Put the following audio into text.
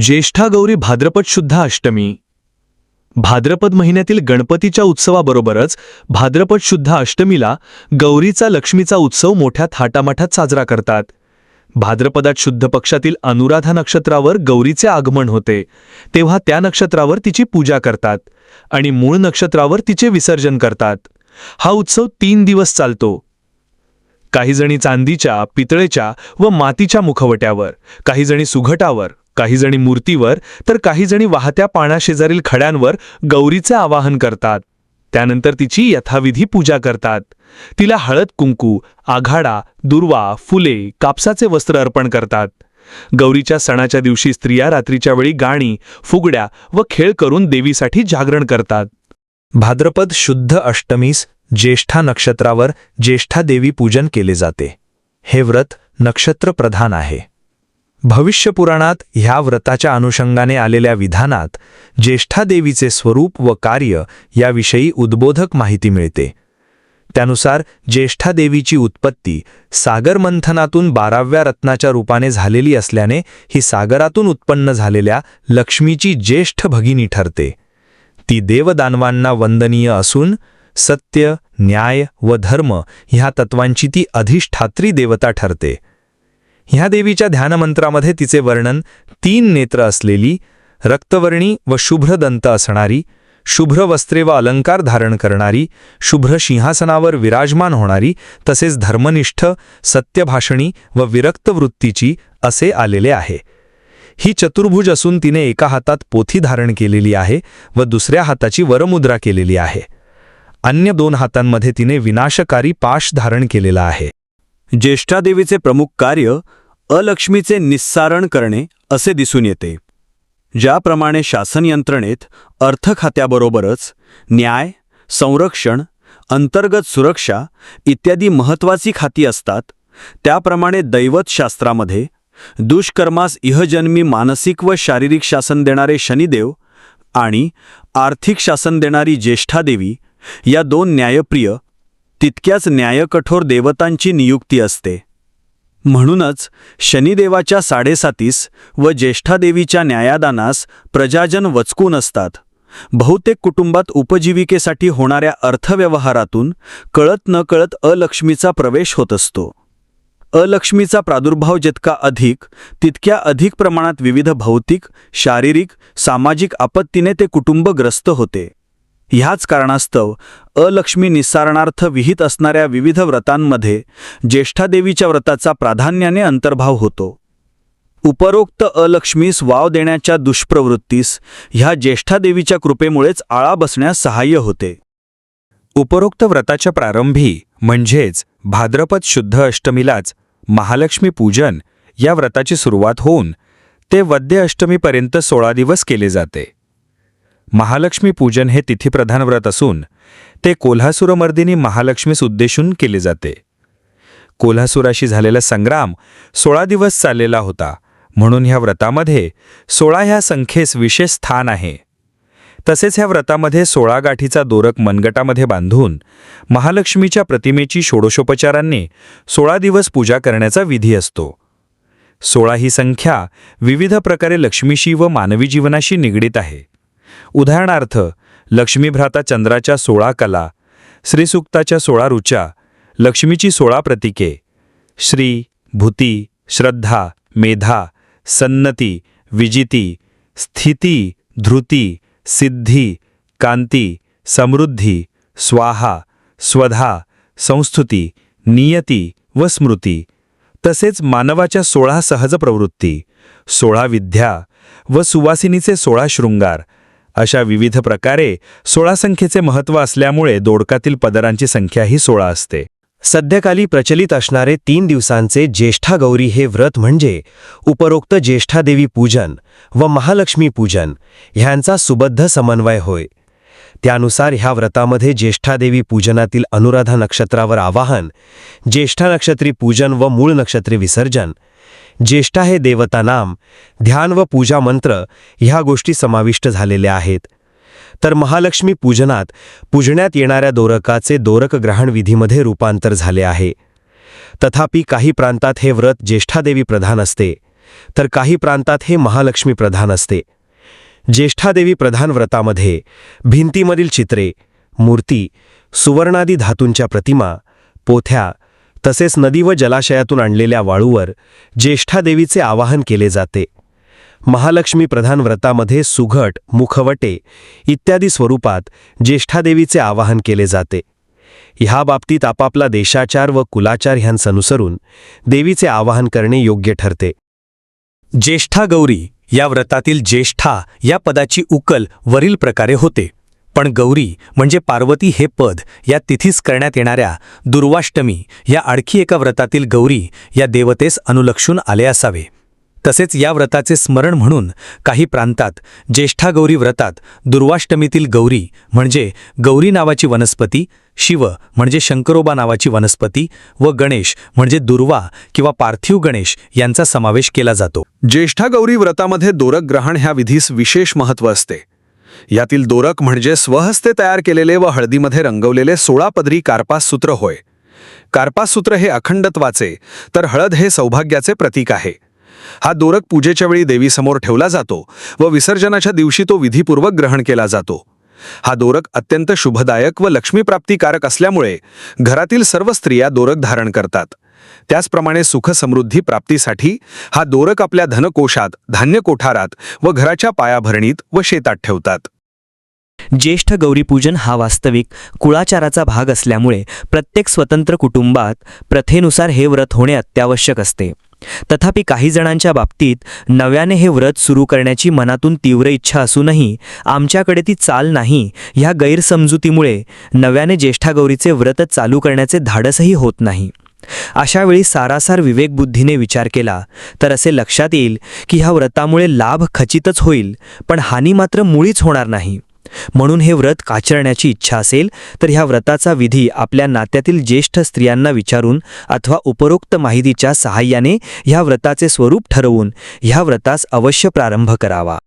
ज्येष्ठा गौरी भाद्रपद शुद्ध अष्टमी. भाद्रपद महिन्यातील गणपतीच्या उत्सवाबरोबरच भाद्रपद शुद्ध अष्टमीला गौरीचा लक्ष्मीचा उत्सव मोठ्या थाटामाठात साजरा करतात. भाद्रपदात शुद्ध पक्षातील अनुराधा नक्षत्रावर गौरीचे आगमन होते. तेव्हा त्या नक्षत्रावर तिची पूजा करतात आणि मूळ नक्षत्रावर तिचे विसर्जन करतात. हा उत्सव तीन दिवस चालतो. काहीजणी चांदीच्या पितळेच्या व मातीच्या मुखवट्यावर काहीजणी सुघटावर काहीजणी मूर्तीवर तर काहीजणी वाहत्या पाण्याशेजारील खड्यांवर गौरीचे आवाहन करतात. त्यानंतर तिची यथाविधी पूजा करतात. तिला हळद कुंकू आघाडा दुर्वा फुले कापसाचे वस्त्र अर्पण करतात. गौरीच्या सणाच्या दिवशी स्त्रिया रात्रीच्या वेळी गाणी फुगड्या व खेळ करून देवीसाठी जागरण करतात. भाद्रपद शुद्ध अष्टमीस ज्येष्ठा नक्षत्रावर ज्येष्ठा देवी पूजन केले जाते. हे व्रत नक्षत्र प्रधान आहे. भविष्यपुराणात ह्या व्रताच्या अनुषंगाने आलेल्या विधानात ज्येष्ठा देवीचे स्वरूप व कार्य याविषयी उद्बोधक माहिती मिळते. त्यानुसार ज्येष्ठा देवीची उत्पत्ती सागरमंथनातून बाराव्या रत्नाच्या रूपाने झालेली असल्याने ही सागरातून उत्पन्न झालेल्या लक्ष्मीची ज्येष्ठ भगिनी ठरते. ती देवदानवांना वंदनीय असून सत्य न्याय व धर्म ह्या तत्वांची ती अधिष्ठात्री देवता ठरते. ह्या देवीच्या ध्यानमंत्रामध्ये तिचे वर्णन तीन नेत्र असलेली रक्तवर्णी व शुभ्रदंत असणारी शुभ्र वस्त्रे व अलंकार धारण करणारी शुभ्र सिंहासनावर विराजमान होणारी तसेच धर्मनिष्ठ सत्यभाषणी व विरक्त वृत्तीची असे आलेले आहे. ही चतुर्भुज असून तिने एका हातात पोथी धारण केलेली आहे व दुसऱ्या हाताची वरमुद्रा केलेली आहे. अन्य दोन हातांमध्ये तिने विनाशकारी पाश धारण केलेला आहे. ज्येष्ठादेवीचे प्रमुख कार्य अलक्ष्मीचे निस्सारण करणे असे दिसून येते ज्याप्रमाणे शासन यंत्रणेत अर्थ खात्याबरोबरच न्याय संरक्षण अंतर्गत सुरक्षा इत्यादी महत्त्वाची खाती असतात. त्याप्रमाणे दैवतशास्त्रामध्ये दुष्कर्मास इहजन्मी मानसिक व शारीरिक शासन देणारे शनिदेव आणि आर्थिक शासन देणारी ज्येष्ठादेवी या दोन न्यायप्रिय तितक्याच न्यायकठोर देवतांची नियुक्ती असते. म्हणूनच शनिदेवाच्या साडेसातीस व ज्येष्ठादेवीच्या न्यायादानास प्रजाजन वचकून असतात. बहुतेक कुटुंबात उपजीविकेसाठी होणाऱ्या अर्थव्यवहारातून कळत न कळत अलक्ष्मीचा प्रवेश होत असतो. अलक्ष्मीचा प्रादुर्भाव जितका अधिक तितक्या अधिक प्रमाणात विविध भौतिक शारीरिक सामाजिक आपत्तीने ते कुटुंब ग्रस्त होते. ह्याच कारणास्तव अलक्ष्मी निस्सारणार्थ विहित असणाऱ्या विविध व्रतांमध्ये ज्येष्ठादेवीच्या व्रताचा प्राधान्याने अंतर्भाव होतो. उपरोक्त अलक्ष्मीस वाव देण्याच्या दुष्प्रवृत्तीस ह्या ज्येष्ठादेवीच्या कृपेमुळेच आळा बसण्यास सहाय्य होते. उपरोक्त व्रताच्या प्रारंभी म्हणजेच भाद्रपद शुद्ध अष्टमीलाच महालक्ष्मी पूजन या व्रताची सुरुवात होऊन ते वद्य अष्टमीपर्यंत सोळा दिवस केले जाते. महालक्ष्मी पूजन हे तिथीप्रधान व्रत असून ते कोल्हासूरमर्दिनी महालक्ष्मीस उद्देशून केले जाते. कोल्हासुराशी झालेला संग्राम सोळा दिवस चाललेला होता म्हणून ह्या व्रतामध्ये सोळा ह्या संख्येस विशेष स्थान आहे. तसेच ह्या व्रतामध्ये सोळा गाठीचा दोरक मनगटामध्ये बांधून महालक्ष्मीच्या प्रतिमेची षोडशोपचारांनी सोळा दिवस पूजा करण्याचा विधी असतो. सोळा ही संख्या विविध प्रकारे लक्ष्मीशी व मानवी जीवनाशी निगडीत आहे. उदाहरणार्थ लक्ष्मीभ्राता चंद्राच्या सोळा कला श्रीसूक्ताच्या सोळा रुचा लक्ष्मीची सोळा प्रतीके श्री भूती श्रद्धा मेधा सन्नती विजिती स्थिती धृती सिद्धी कांती समृद्धी स्वाहा स्वधा संस्तुती नियती व स्मृती तसेच मानवाच्या सोळा सहज प्रवृत्ती सोळा विद्या व सुवासिनीचे सोळा शृंगार अशा विविध प्रकारे सोळा संख्येचे महत्त्व असल्यामुळे दोडकातील पदरांची संख्याही सोळा असते. सध्याकाली प्रचलित असणारे तीन दिवसांचे ज्येष्ठा गौरी हे व्रत म्हणजे उपरोक्त ज्येष्ठादेवी पूजन व महालक्ष्मी पूजन ह्यांचा सुबद्ध समन्वय होय. त्यानुसार ह्या व्रतामध्ये ज्येष्ठादेवी पूजनातील अनुराधा नक्षत्रावर आवाहन ज्येष्ठा नक्षत्री पूजन व मूळ नक्षत्री विसर्जन ज्येष्ठा हे देवता नाम ध्यान व पूजा मंत्र ह्या गोष्टी समाविष्ट झालेल्या आहेत. तर महालक्ष्मी पूजनात पूजण्यात येणाऱ्या दोरकाचे दोरक ग्रहण विधीमध्ये रूपांतर झाले आहे. तथापि काही प्रांतात हे व्रत ज्येष्ठादेवी प्रधान असते तर काही प्रांतात हे महालक्ष्मी प्रधान असते. ज्येष्ठादेवी प्रधान व्रतामध्ये भिंतीमधील चित्रे मूर्ती सुवर्णादी धातूंच्या प्रतिमा पोथ्या तसेच नदी व जलाशयातून आणलेल्या वाळूवर ज्येष्ठादेवीचे आवाहन केले जाते. महालक्ष्मी प्रधान व्रतामध्ये सुघट मुखवटे इत्यादी स्वरूपात ज्येष्ठादेवीचे आवाहन केले जाते. ह्या बाबतीत आपापला देशाचार व कुलाचार ह्यांसनुसरून देवीचे आवाहन करणे योग्य ठरते. ज्येष्ठा गौरी या व्रतातील ज्येष्ठा या पदाची उकल वरील प्रकारे होते. पण गौरी म्हणजे पार्वती हे पद या तिथीस करण्यात येणाऱ्या दुर्वाष्टमी या आणखी एका व्रतातील गौरी या देवतेस अनुलक्षून आले असावे. तसेच या व्रताचे स्मरण म्हणून काही प्रांतात ज्येष्ठा गौरी व्रतात दुर्वाष्टमीतील गौरी म्हणजे गौरी नावाची वनस्पती शिव म्हणजे शंकरोबा नावाची वनस्पती व गणेश म्हणजे दुर्वा किंवा पार्थिव गणेश यांचा समावेश केला जातो. ज्येष्ठा गौरी व्रतामध्ये दोरक ग्रहण ह्या विधीस विशेष महत्त्व असते. यातील दोरक म्हणजे स्वहस्ते तयार केलेले व हळदीमध्ये रंगवलेले सोळा पदरी कार्पास सूत्र होय. कार्पास सूत्र हे अखंडत्वाचे तर हळद हे सौभाग्याचे प्रतीक आहे. हा दोरक पूजेच्या वेळी देवीसमोर ठेवला जातो व विसर्जनाच्या दिवशी तो विधीपूर्वक ग्रहण केला जातो. हा दोरक अत्यंत शुभदायक व लक्ष्मीप्राप्तिकारक असल्यामुळे घरातील सर्व स्त्रिया दोरक धारण करतात. त्याचप्रमाणे सुख समृद्धी प्राप्तीसाठी हा दोरक आपल्या धनकोशात धान्य कोठारात व घराच्या पायाभरणीत व शेतात ठेवतात. ज्येष्ठ गौरीपूजन हा वास्तविक कुळाचाराचा भाग असल्यामुळे प्रत्येक स्वतंत्र कुटुंबात प्रथेनुसार हे व्रत होणे अत्यावश्यक असते. तथापि काही जणांच्या बाबतीत नव्याने हे व्रत सुरू करण्याची मनातून तीव्र इच्छा असूनही आमच्याकडे ती चाल नाही ह्या गैरसमजुतीमुळे नव्याने ज्येष्ठागौरीचे व्रत चालू करण्याचे धाडसही होत नाही. अशावेळी सारासार विवेकबुद्धीने विचार केला तर असे लक्षात येईल की ह्या व्रतामुळे लाभ खचितच होईल पण हानी मात्र मुळीच होणार नाही. म्हणून हे व्रत काचरण्याची इच्छा असेल तर ह्या व्रताचा विधी आपल्या नात्यातील ज्येष्ठ स्त्रियांना विचारून अथवा उपरोक्त माहितीच्या सहाय्याने ह्या व्रताचे स्वरूप ठरवून ह्या व्रतास अवश्य प्रारंभ करावा.